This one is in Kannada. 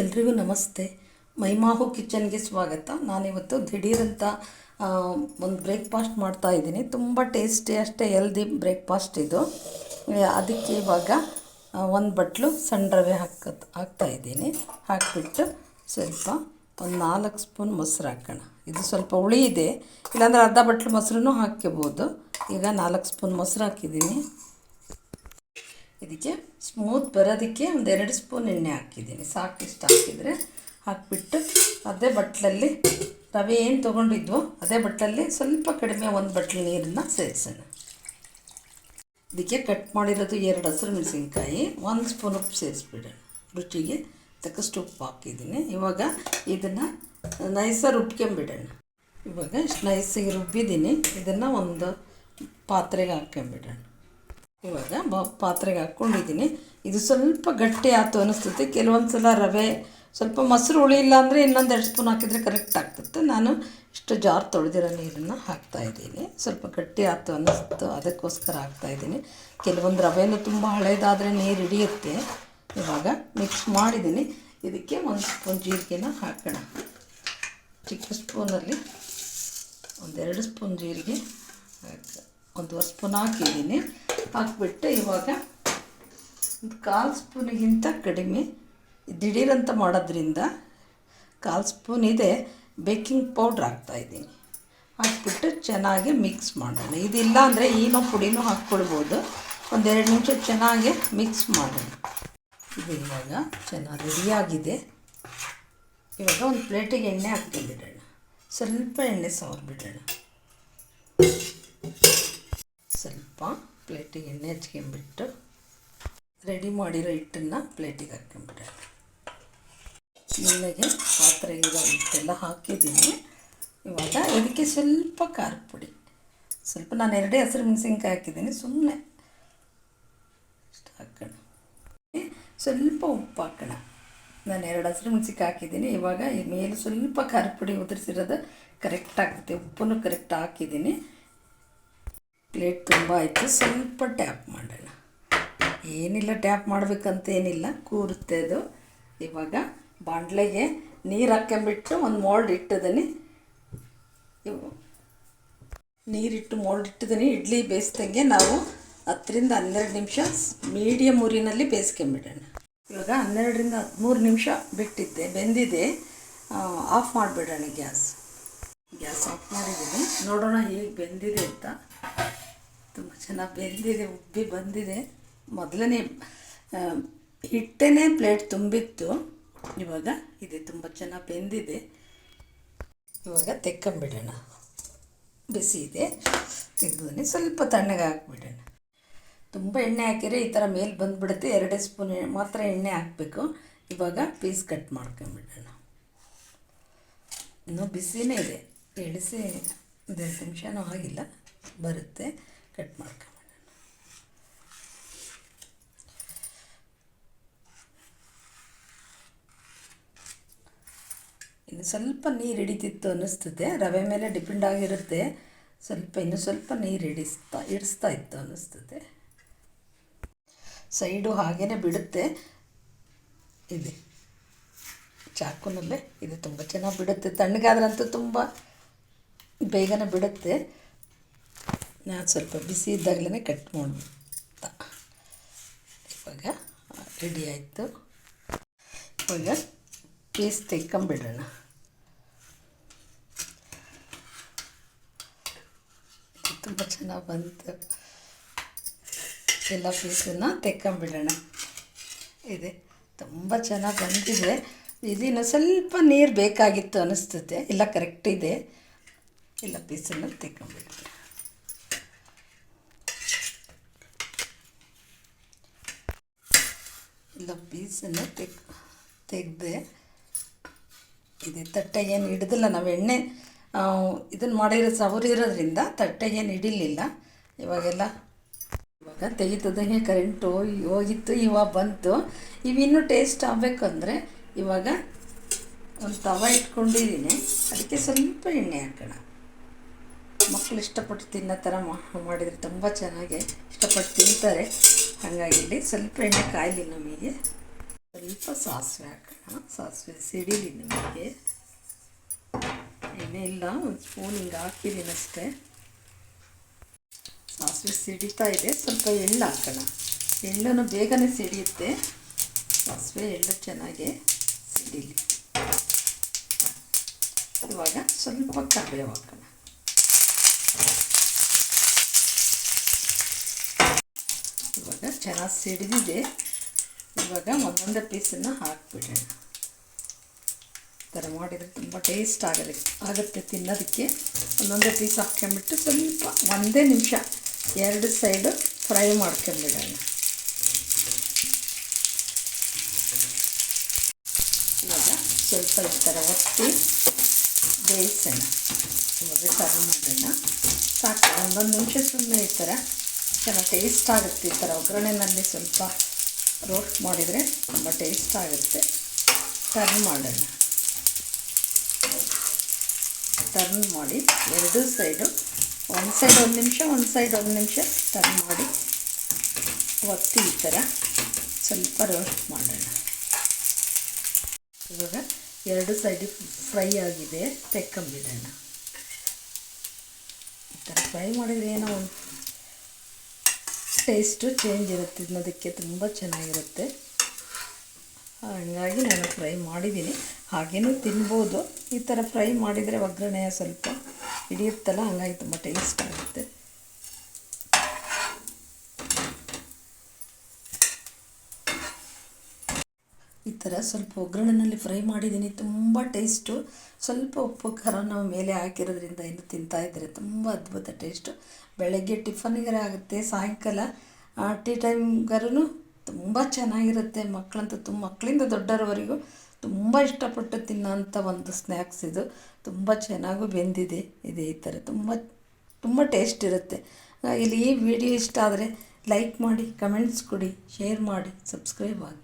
ಎಲ್ರಿಗೂ ನಮಸ್ತೆ. ಮೈಮಾಹು ಕಿಚನ್ಗೆ ಸ್ವಾಗತ. ನಾನಿವತ್ತು ದಿಢೀರಂತ ಒಂದು ಬ್ರೇಕ್ಫಾಸ್ಟ್ ಮಾಡ್ತಾ ಇದ್ದೀನಿ. ತುಂಬ ಟೇಸ್ಟಿ ಅಷ್ಟೇ ಹೆಲ್ದಿ ಬ್ರೇಕ್ಫಾಸ್ಟ್ ಇದು. ಅದಕ್ಕೆ ಇವಾಗ ಒಂದು ಬಟ್ಲು ಸಣ್ಣ ರವೆ ಹಾಕ ಹಾಕ್ತಾ ಇದ್ದೀನಿ. ಹಾಕಿಬಿಟ್ಟು ಸ್ವಲ್ಪ ಒಂದು ನಾಲ್ಕು ಸ್ಪೂನ್ ಮೊಸರು ಹಾಕೋಣ. ಇದು ಸ್ವಲ್ಪ ಹುಳಿ ಇದೆ. ಇಲ್ಲಾಂದ್ರೆ ಅರ್ಧ ಬಟ್ಲು ಮೊಸರು ಹಾಕ್ಕೋಬೋದು. ಈಗ ನಾಲ್ಕು ಸ್ಪೂನ್ ಮೊಸರು ಹಾಕಿದ್ದೀನಿ. ಇದಕ್ಕೆ ಸ್ಮೂತ್ ಬರೋದಕ್ಕೆ ಒಂದೆರಡು ಸ್ಪೂನ್ ಎಣ್ಣೆ ಹಾಕಿದ್ದೀನಿ. ಸಾಕು ಇಷ್ಟು ಹಾಕಿದರೆ ಹಾಕಿಬಿಟ್ಟು ಅದೇ ಬಟ್ಲಲ್ಲಿ ರವೆ ಏನು ತೊಗೊಂಡಿದ್ವೋ ಅದೇ ಬಟ್ಲಲ್ಲಿ ಸ್ವಲ್ಪ ಕಡಿಮೆ ಒಂದು ಬಟ್ಲು ನೀರನ್ನು ಸೇರಿಸೋಣ. ಇದಕ್ಕೆ ಕಟ್ ಮಾಡಿರೋದು ಎರಡು ಹಸಿರು ಮೆಣಸಿನ್ಕಾಯಿ, ಒಂದು ಸ್ಪೂನ್ ಉಪ್ಪು ಸೇರಿಸ್ಬಿಡೋಣ. ರುಚಿಗೆ ತಕ್ಕಷ್ಟು ಉಪ್ಪು ಹಾಕಿದ್ದೀನಿ. ಇವಾಗ ಇದನ್ನು ನೈಸಾಗಿ ರುಬ್ಕೊಂಬಿಡೋಣ. ಇವಾಗ ಇಷ್ಟು ನೈಸಿಗೆ ರುಬ್ಬಿದ್ದೀನಿ. ಇದನ್ನು ಒಂದು ಪಾತ್ರೆಗೆ ಹಾಕ್ಕೊಂಬಿಡೋಣ. ಇವಾಗ ಬ ಪಾತ್ರೆಗೆ ಹಾಕ್ಕೊಂಡಿದ್ದೀನಿ. ಇದು ಸ್ವಲ್ಪ ಗಟ್ಟಿ ಆಯ್ತು ಅನ್ನಿಸ್ತದೆ ಕೆಲವೊಂದು ಸಲ ರವೆ, ಸ್ವಲ್ಪ ಮೊಸರು ಉಳಿಯಿಲ್ಲ ಅಂದರೆ ಇನ್ನೊಂದು ಎರಡು ಸ್ಪೂನ್ ಹಾಕಿದರೆ ಕರೆಕ್ಟ್ ಆಗ್ತದೆ ನಾನು ಇಷ್ಟು ಜಾರ್ ತೊಳೆದಿರೋ ನೀರನ್ನು ಹಾಕ್ತಾಯಿದ್ದೀನಿ ಸ್ವಲ್ಪ ಗಟ್ಟಿ ಆಯ್ತು ಅನ್ನಿಸ್ತು ಅದಕ್ಕೋಸ್ಕರ ಹಾಕ್ತಾಯಿದ್ದೀನಿ ಕೆಲವೊಂದು ರವೆನೂ ತುಂಬ ಹಳೇದಾದರೆ ನೀರು ಹಿಡಿಯುತ್ತೆ. ಇವಾಗ ಮಿಕ್ಸ್ ಮಾಡಿದ್ದೀನಿ. ಇದಕ್ಕೆ ಒಂದು ಸ್ಪೂನ್ ಜೀರಿಗೆನ ಹಾಕೋಣ. ಚಿಕ್ಕ ಸ್ಪೂನಲ್ಲಿ ಒಂದೆರಡು ಸ್ಪೂನ್ ಜೀರಿಗೆ ಒಂದೂವರೆ ಸ್ಪೂನ್ ಹಾಕಿದ್ದೀನಿ. ಹಾಕಿಬಿಟ್ಟು ಇವಾಗ ಒಂದು ಕಾಲು ಸ್ಪೂನಿಗಿಂತ ಕಡಿಮೆ, ದಿಢೀರಂತ ಮಾಡೋದ್ರಿಂದ ಕಾಲು ಸ್ಪೂನ್ ಇದೆ, ಬೇಕಿಂಗ್ ಪೌಡ್ರ್ ಹಾಕ್ತಾಯಿದ್ದೀನಿ ಹಾಕ್ಬಿಟ್ಟು ಚೆನ್ನಾಗಿ ಮಿಕ್ಸ್ ಮಾಡೋಣ. ಇದಿಲ್ಲ ಅಂದರೆ ಏನೋ ಪುಡಿನೂ ಹಾಕ್ಕೊಳ್ಬೋದು ಒಂದೆರಡು ನಿಮಿಷ ಚೆನ್ನಾಗಿ ಮಿಕ್ಸ್ ಮಾಡೋಣ. ಇದು ಇವಾಗ ಚೆನ್ನಾಗಿ ರೆಡಿಯಾಗಿದೆ ಇವಾಗ ಒಂದು ಪ್ಲೇಟಿಗೆ ಎಣ್ಣೆ ಹಾಕ್ಕೊಂಡ್ಬಿಡೋಣ ಸ್ವಲ್ಪ ಎಣ್ಣೆ ಸವರ್ಬಿಡೋಣ. ಸ್ವಲ್ಪ ಪ್ಲೇಟಿಗೆ ಎಣ್ಣೆ ಹಚ್ಕೊಂಬಿಟ್ಟು ರೆಡಿ ಮಾಡಿರೋ ಹಿಟ್ಟನ್ನು ಪ್ಲೇಟಿಗೆ ಹಾಕ್ಕೊಂಬಿಡೋಣ ಪಾತ್ರೆ ಪಾತ್ರೆಗಿರೋ ಹಿಟ್ಟೆಲ್ಲ ಹಾಕಿದ್ದೀನಿ. ಇವಾಗ ಇದಕ್ಕೆ ಸ್ವಲ್ಪ ಖಾರ ಪುಡಿ. ಸ್ವಲ್ಪ ನಾನು ಎರಡೇ ಹಸಿರು ಮೆಣಸಿನ್ಕಾಯಿ ಹಾಕಿದ್ದೀನಿ. ಸುಮ್ಮನೆ ಇಷ್ಟು ಹಾಕೋಣ. ಸ್ವಲ್ಪ ಉಪ್ಪು ಹಾಕೋಣ. ನಾನು ಎರಡು ಹಸಿರು ಮೆಣಸಿನ್ಕಾಯಿ ಹಾಕಿದ್ದೀನಿ. ಇವಾಗ ಮೇಲೆ ಸ್ವಲ್ಪ ಖಾರ ಪುಡಿ ಉದುರಿಸಿರೋದು ಕರೆಕ್ಟ್ ಆಗುತ್ತೆ ಉಪ್ಪನ್ನು ಕರೆಕ್ಟ್ ಹಾಕಿದ್ದೀನಿ. ಪ್ಲೇಟ್ ತುಂಬ ಆಯಿತು. ಸ್ವಲ್ಪ ಟ್ಯಾಪ್ ಮಾಡೋಣ. ಏನಿಲ್ಲ ಟ್ಯಾಪ್ ಮಾಡಬೇಕಂತ ಏನಿಲ್ಲ. ಕೂರುತ್ತೆ ಅದು. ಇವಾಗ ಬಾಂಡ್ಲೆಗೆ ನೀರು ಹಾಕ್ಕೊಂಬಿಟ್ಟು ಒಂದು ಮೋಲ್ಡ್ ಇಟ್ಟಿದ್ದೀನಿ ನೀರಿಟ್ಟು ಮೋಲ್ಡ್ ಇಟ್ಟಿದ್ದೀನಿ ಇಡ್ಲಿ ಬೇಯಿಸ್ದಂಗೆ ನಾವು ಹತ್ತರಿಂದ ಹನ್ನೆರಡು ನಿಮಿಷ ಮೀಡಿಯಮ್ ಉರಿನಲ್ಲಿ ಬೇಯಿಸ್ಕೊಂಬಿಡೋಣ. ಇವಾಗ ಹನ್ನೆರಡರಿಂದ ಹದಿಮೂರು ನಿಮಿಷ ಬಿಟ್ಟಿದ್ದೆ, ಬೆಂದಿದೆ. ಆಫ್ ಮಾಡಿಬಿಡೋಣ ಗ್ಯಾಸ್. ಗ್ಯಾಸ್ ಆಫ್ ಮಾಡಿದ್ದೀನಿ. ನೋಡೋಣ ಹೇಗೆ ಬೆಂದಿದೆ ಅಂತ. ಚೆನ್ನಾಗಿ ಬೆಂದಿದೆ, ಉಬ್ಬಿ ಬಂದಿದೆ. ಮೊದಲನೇ ಹಿಟ್ಟೇ ಪ್ಲೇಟ್ ತುಂಬಿತ್ತು. ಇವಾಗ ಇದೆ, ತುಂಬ ಚೆನ್ನಾಗಿ ಬೆಂದಿದೆ. ಇವಾಗ ತೆಕ್ಕೊಂಬಿಡೋಣ. ಬಿಸಿ ಇದೆ. ತೆಗೆದು ಸ್ವಲ್ಪ ತಣ್ಣಗೆ ಹಾಕ್ಬಿಡೋಣ. ತುಂಬ ಎಣ್ಣೆ ಹಾಕಿದರೆ ಈ ಥರ ಮೇಲೆ ಬಂದುಬಿಡುತ್ತೆ. ಎರಡೇ ಸ್ಪೂನ್ ಮಾತ್ರ ಎಣ್ಣೆ ಹಾಕಬೇಕು. ಇವಾಗ ಪೀಸ್ ಕಟ್ ಮಾಡ್ಕೊಂಬಿಡೋಣ. ಇನ್ನೂ ಬಿಸಿನೇ ಇದೆ. ಇಳಿಸಿ ಒಂದೆರಡು ನಿಮಿಷನೂ ಆಗಿಲ್ಲ. ಬರುತ್ತೆ. ಕಟ್ ಮಾಡ್ಕೊಂಬಿಡೋಣ ಇನ್ನು ಸ್ವಲ್ಪ ನೀರು ಹಿಡಿತಿತ್ತು ಅನ್ನಿಸ್ತದೆ, ರವೆ ಮೇಲೆ ಡಿಪೆಂಡ್ ಆಗಿರುತ್ತೆ. ಸ್ವಲ್ಪ, ಇನ್ನು ಸ್ವಲ್ಪ ನೀರು ಹಿಡಿಸ್ತಾ ಹಿಡಿಸ್ತಾ ಇತ್ತು ಅನ್ನಿಸ್ತದೆ. ಸೈಡು ಹಾಗೇ ಬಿಡುತ್ತೆ. ಇದೆ. ಚಾಕುನಲ್ಲೇ ಇದು, ತುಂಬ ಚೆನ್ನಾಗಿ ಬಿಡುತ್ತೆ. ತಣ್ಣಗಾದ್ರಂತೂ ತುಂಬ ಬೇಗನೆ ಬಿಡುತ್ತೆ. ನಾನು ಸ್ವಲ್ಪ ಬಿಸಿ ಇದ್ದಾಗಲೇ ಕಟ್ ಮಾಡ್ಬಿಡ್ತಾ. ಇವಾಗ ರೆಡಿ ಆಯಿತು. ಇವಾಗ ಪೀಸ್ ತೆಕ್ಕೊಂಬಿಡೋಣ ತುಂಬ ಚೆನ್ನಾಗಿ ಬಂತು. ಎಲ್ಲ ಪೀಸನ್ನು ತೆಕ್ಕೊಂಬಿಡೋಣ ಇದೆ, ತುಂಬ ಚೆನ್ನಾಗಿ ಬಂದಿದೆ. ಇದಿನ್ನು ಸ್ವಲ್ಪ ನೀರು ಬೇಕಾಗಿತ್ತು ಅನ್ನಿಸ್ತದೆ ಇಲ್ಲ, ಕರೆಕ್ಟ್ ಇದೆ. ಎಲ್ಲ ಪೀಸನ್ನು ತೆಕ್ಕೊಂಬಿಡೋಣ ಎಲ್ಲ ಪೀಸನ್ನು ತೆಗ್, ತೆಗೆದೆ. ಇದೆ ತಟ್ಟೆಗೆ ಏನು ಹಿಡಿದಿಲ್ಲ. ನಾವು ಎಣ್ಣೆ ಇದನ್ನು ಮಾಡಿರೋ ಸವರಿರೋದ್ರಿಂದ ತಟ್ಟೆಗೆ ಏನು ಹಿಡಿಲಿಲ್ಲ. ಇವಾಗೆಲ್ಲ ಇವಾಗ ತೆಗಿತದಂಗೆ ಕರೆಂಟು ಹೋಗಿತ್ತು, ಇವಾಗ ಬಂತು. ಇವಿನ್ನೂ ಟೇಸ್ಟ್ ಆಗಬೇಕಂದ್ರೆ ಇವಾಗ ಒಂದು ತವ ಇಟ್ಕೊಂಡಿದ್ದೀನಿ. ಅದಕ್ಕೆ ಸ್ವಲ್ಪ ಎಣ್ಣೆ ಹಾಕೋಣ. ಮಕ್ಕಳು ಇಷ್ಟಪಟ್ಟು ತಿನ್ನೋ ಥರ ಮಾಡಿದರೆ ತುಂಬ ಚೆನ್ನಾಗಿ ಇಷ್ಟಪಟ್ಟು ತಿಂತಾರೆ. ಹಾಗಾಗಿ ಇಲ್ಲಿ ಸ್ವಲ್ಪ ಎಣ್ಣೆ ಕಾಯಲಿ ನಮಗೆ. ಸ್ವಲ್ಪ ಸಾಸಿವೆ ಹಾಕೋಣ. ಸಾಸಿವೆ ಸಿಡಿಲಿ ನಮಗೆ. ಎಣ್ಣೆ ಇಲ್ಲ ಒಂದು ಸ್ಪೂನ್ ಹಿಂಗೆ ಹಾಕಿದ್ದೀನಿ ಅಷ್ಟೇ. ಸಾಸಿವೆ ಸಿಡಿತಾ ಇದೆ. ಸ್ವಲ್ಪ ಎಳ್ಳು ಹಾಕೋಣ. ಎಳ್ಳನ್ನು ಬೇಗನೆ ಸಿಡಿಯುತ್ತೆ. ಸಾಸಿವೆ ಎಳ್ಳು ಚೆನ್ನಾಗಿ ಸಿಡಿಲಿ. ಇವಾಗ ಸ್ವಲ್ಪ ಕರಿಬೇವು ಹಾಕೋಣ. ಚೆನ್ನಾಗಿ ಸಿಡಿದಿದೆ. ಇವಾಗ ಒಂದೊಂದೇ ಪೀಸನ್ನು ಹಾಕ್ಬಿಡೋಣ. ಥರ ಮಾಡಿದರೆ ತುಂಬ ಟೇಸ್ಟ್ ಆಗಲಿ, ಆಗುತ್ತೆ ತಿನ್ನೋದಕ್ಕೆ. ಒಂದೊಂದೇ ಪೀಸ್ ಹಾಕ್ಕೊಂಬಿಟ್ಟು ಸ್ವಲ್ಪ ಒಂದೇ ನಿಮಿಷ ಎರಡು ಸೈಡು ಫ್ರೈ ಮಾಡ್ಕೊಂಬಿಡೋಣ ಇವಾಗ ಸ್ವಲ್ಪ ಈ ಥರ ಒತ್ತಿ ಬೇಯಿಸೋಣ. ಇವಾಗ ಟರ್ನ್ ಮಾಡೋಣ. ಸಾಕು, ಒಂದೊಂದು ನಿಮಿಷ ಸುಮ್ಮನೆ ಈ ಥರ ಚೆನ್ನಾಗಿ ಟೇಸ್ಟ್ ಆಗುತ್ತೆ ಈ ಥರ ಒಗ್ಗರಣೆನಲ್ಲಿ ಸ್ವಲ್ಪ ರೋಸ್ಟ್ ಮಾಡಿದರೆ ತುಂಬ ಟೇಸ್ಟ್ ಆಗುತ್ತೆ. ಟರ್ನ್ ಮಾಡೋಣ. ಟರ್ನ್ ಮಾಡಿ ಎರಡೂ ಸೈಡು ಒಂದು ಸೈಡ್ ಒಂದು ನಿಮಿಷ, ಒಂದು ಸೈಡ್ ಒಂದು ನಿಮಿಷ ಟರ್ನ್ ಮಾಡಿ ಒತ್ತಿ ಈ ಥರ ಸ್ವಲ್ಪ ರೋಸ್ಟ್ ಮಾಡೋಣ. ಇವಾಗ ಎರಡು ಸೈಡ್ ಫ್ರೈ ಆಗಿದೆ, ತೆಕ್ಕಂಬಿಡೋಣ. ಈ ಥರ ಫ್ರೈ ಮಾಡಿದರೆ ಏನೋ ಒಂದು ಟೇಸ್ಟು ಚೇಂಜ್ ಇರುತ್ತೆ ತಿನ್ನೋದಕ್ಕೆ ತುಂಬ ಚೆನ್ನಾಗಿರುತ್ತೆ. ಹಂಗಾಗಿ ನಾನು ಫ್ರೈ ಮಾಡಿದ್ದೀನಿ. ಹಾಗೇನೂ ತಿನ್ಬೋದು. ಈ ಥರ ಫ್ರೈ ಮಾಡಿದರೆ ಒಗ್ಗರಣೆ ಸ್ವಲ್ಪ ಹಿಡಿಯುತ್ತಲ್ಲ, ಹಂಗಾಗಿ ತುಂಬ ಟೇಸ್ಟ್ ಆಗುತ್ತೆ. ಥರ ಸ್ವಲ್ಪ ಒಗ್ಗರಣೆಯಲ್ಲಿ ಫ್ರೈ ಮಾಡಿದ್ದೀನಿ. ತುಂಬ ಟೇಸ್ಟು. ಸ್ವಲ್ಪ ಉಪ್ಪು ಖಾರ ನಾವು ಮೇಲೆ ಹಾಕಿರೋದ್ರಿಂದ ಇನ್ನು ತಿಂತಾ ಇದ್ದರೆ ತುಂಬ ಅದ್ಭುತ ಟೇಸ್ಟು. ಬೆಳಗ್ಗೆ ಟಿಫನ್ಗಾರ ಆಗುತ್ತೆ, ಸಾಯಂಕಾಲ. ಟೀ ಟೈಮ್ಗಾರೂ ತುಂಬ ಚೆನ್ನಾಗಿರುತ್ತೆ. ಮಕ್ಕಳಂತೂ ತುಂಬ, ಮಕ್ಕಳಿಂದ ದೊಡ್ಡರವರೆಗೂ ತುಂಬ ಇಷ್ಟಪಟ್ಟು ತಿನ್ನೋಂಥ ಒಂದು ಸ್ನ್ಯಾಕ್ಸ್ ಇದು. ತುಂಬ ಚೆನ್ನಾಗೂ ಬೆಂದಿದೆ. ಇದೆ ಈ ಥರ. ತುಂಬ ತುಂಬ ಟೇಸ್ಟ್ ಇರುತ್ತೆ. ಇಲ್ಲಿ ಈ ವಿಡಿಯೋ ಇಷ್ಟ ಆದರೆ ಲೈಕ್ ಮಾಡಿ, ಕಮೆಂಟ್ಸ್ ಕೊಡಿ, ಶೇರ್ ಮಾಡಿ, ಸಬ್ಸ್ಕ್ರೈಬ್ ಆಗಿ.